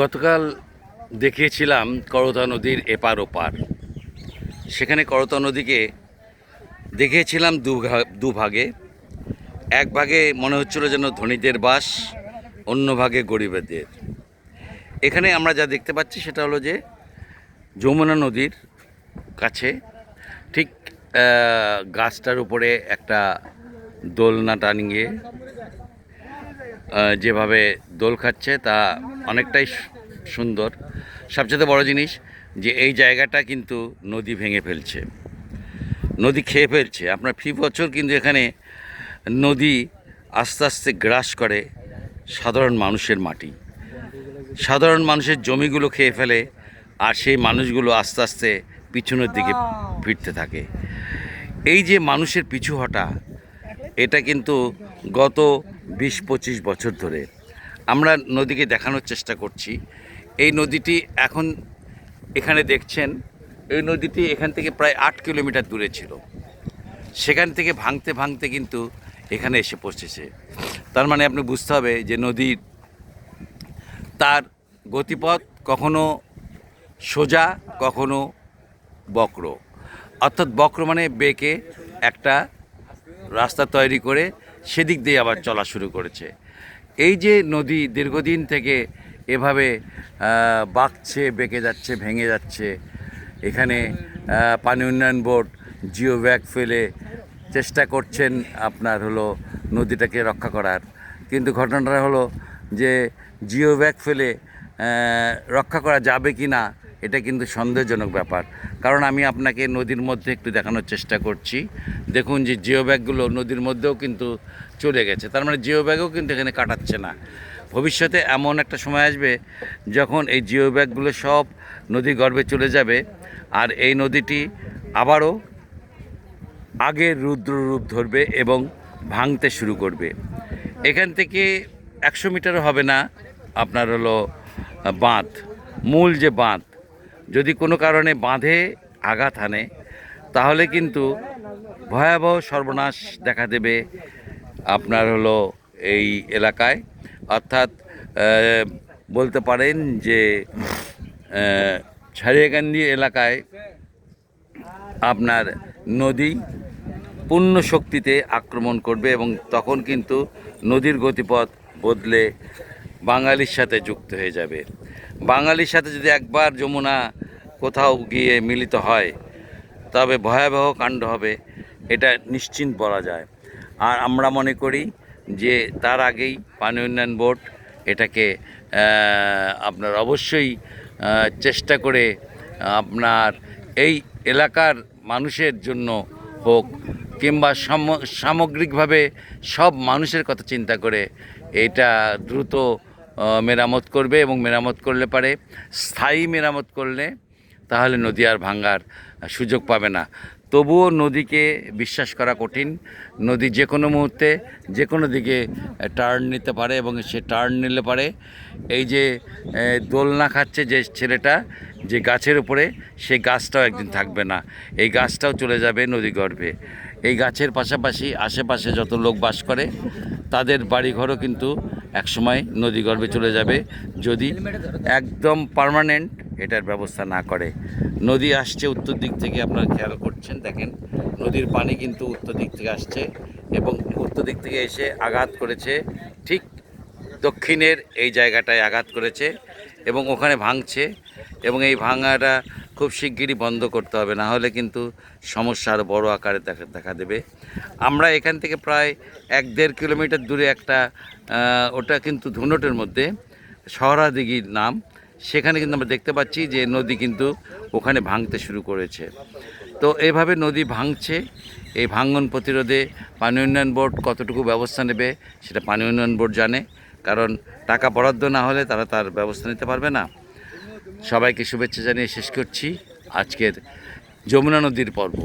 গতকাল দেখিয়েছিলাম করতা নদীর এপার ওপার। সেখানে করতা নদীকে দেখিয়েছিলাম দুভাগে। এক ভাগে মনে হচ্ছিল যেন ধনীদের বাস, অন্য ভাগে গরিবদের। এখানে আমরা যা দেখতে পাচ্ছি সেটা হলো যে যমুনা নদীর কাছে ঠিক গাছটার উপরে একটা দোলনা টানিয়ে যেভাবে দোল খাচ্ছে তা অনেকটাই সুন্দর। সবচেয়ে বড় জিনিস যে এই জায়গাটা কিন্তু নদী ভেঙে ফেলছে। নদী খেয়ে ফেলছে। আপনার ফি বছর কিন্তু এখানে নদী আস্তে আস্তে গ্রাস করে সাধারণ মানুষের মাটি। সাধারণ মানুষের জমিগুলো খেয়ে ফেলে আর সেই মানুষগুলো আস্তে আস্তে পিছনের দিকে ফিরতে থাকে। এই যে মানুষের পিছু হটা, এটা কিন্তু গত বিশ পঁচিশ বছর ধরে। আমরা নদীকে দেখানোর চেষ্টা করছি। এই নদীটি এখন এখানে দেখছেন, এই নদীটি এখান থেকে প্রায় আট কিলোমিটার দূরে ছিল। সেখান থেকে ভাঙতে ভাঙতে কিন্তু এখানে এসে পৌঁছেছে। তার মানে আপনি বুঝতে হবে যে নদীর তার গতিপথ কখনো সোজা, কখনো বক্র। অর্থাৎ বক্র মানে বেঁকে একটা রাস্তা তৈরি করে সেদিক দিয়ে আবার চলা শুরু করেছে। এই যে নদী দীর্ঘদিন থেকে এভাবে বাঁকছে, বেঁকে যাচ্ছে, ভেঙে যাচ্ছে, এখানে পানি উন্নয়ন বোর্ড জিও ব্যাগ ফেলে চেষ্টা করছেন আপনার হলো নদীটাকে রক্ষা করার। কিন্তু ঘটনাটা হলো যে জিও ব্যাগ ফেলে রক্ষা করা যাবে কি না এটা কিন্তু সন্দেহজনক ব্যাপার। কারণ আমি আপনাকে নদীর মধ্যে একটু দেখানোর চেষ্টা করছি। দেখুন যে জিও ব্যাগগুলো নদীর মধ্যেও কিন্তু চলে গেছে। তার মানে জিও ব্যাগও কিন্তু এখানে কাটাচ্ছে না। ভবিষ্যতে এমন একটা সময় আসবে যখন এই জিও ব্যাগগুলো সব নদী গর্ভে চলে যাবে আর এই নদীটি আবারও আগের রুদ্র রূপ ধরবে এবং ভাঙতে শুরু করবে। এখান থেকে একশো মিটারও হবে না। আপনার হলো বাঁধ, মূল যে বাঁধ যদি কোনো কারণে বাঁধে, আঘাত হানে তাহলে কিন্তু ভয়াবহ সর্বনাশ দেখা দেবে আপনার হলো এই এলাকায়। অর্থাৎ বলতে পারেন যে ছাড়িয়াকান্দি এলাকায় আপনার নদী পূর্ণ শক্তিতে আক্রমণ করবে এবং তখন কিন্তু নদীর গতিপথ বদলে বাঙালির সাথে যুক্ত হয়ে যাবে। বাঙালির সাথে যদি একবার যমুনা কোথাও গিয়ে মিলিত হয়, তবে ভয়াবহ কাণ্ড হবে, এটা নিশ্চিন্ত বলা যায়। আর আমরা মনে করি যে তার আগেই পানি উন্নয়ন বোর্ড এটাকে আপনার অবশ্যই চেষ্টা করে, আপনার এই এলাকার মানুষের জন্য হোক কিংবা সাম- সামগ্রিকভাবে সব মানুষের কথা চিন্তা করে এটা দ্রুত মেরামত করবে এবং মেরামত করলে পারে, স্থায়ী মেরামত করলে তাহলে নদী আর ভাঙ্গার সুযোগ পাবে না। তবুও নদীকে বিশ্বাস করা কঠিন। নদী যে কোনো মুহূর্তে যে কোনো দিকে টার্ন নিতে পারে এবং সে টার্ন নিলে পারে। এই যে দোলনা খাচ্ছে যে ছেলেটা, যে গাছের উপরে সেই গাছটাও একদিন থাকবে না। এই গাছটাও চলে যাবে নদী গর্ভে। এই গাছের পাশাপাশি আশেপাশে যত লোক বাস করে, তাদের বাড়িঘরও কিন্তু একসময় নদী গর্ভে চলে যাবে। যদি একদম পার্মানেন্ট এটার ব্যবস্থা না করে। নদী আসছে উত্তর দিক থেকে, আপনারা খেয়াল করছেন, দেখেন, নদীর পানি কিন্তু উত্তর দিক থেকে আসছে এবং উত্তর দিক থেকে এসে আঘাত করেছে, ঠিক দক্ষিণের এই জায়গাটায় আঘাত করেছে এবং ওখানে ভাঙছে এবং এই ভাঙাটা খুব শিগগিরই বন্ধ করতে হবে, না হলে কিন্তু সমস্যা আরও বড় আকারে দেখা দেখা দেবে। আমরা এখান থেকে প্রায় এক দেড় কিলোমিটার দূরে একটা ওটা কিন্তু ধুনটের মধ্যে শহরাদিঘির নাম। সেখানে কিন্তু আমরা দেখতে পাচ্ছি যে নদী কিন্তু ওখানে ভাঙতে শুরু করেছে। তো এভাবে নদী ভাঙছে, এই ভাঙ্গন প্রতিরোধে পানি উন্নয়ন বোর্ড কতটুকু ব্যবস্থা নেবে সেটা পানি উন্নয়ন বোর্ড জানে, কারণ টাকা বরাদ্দ না হলে তারা তার ব্যবস্থা নিতে পারবে না। সবাইকে শুভেচ্ছা জানিয়ে শেষ করছি আজকের যমুনা নদীর পর্ব।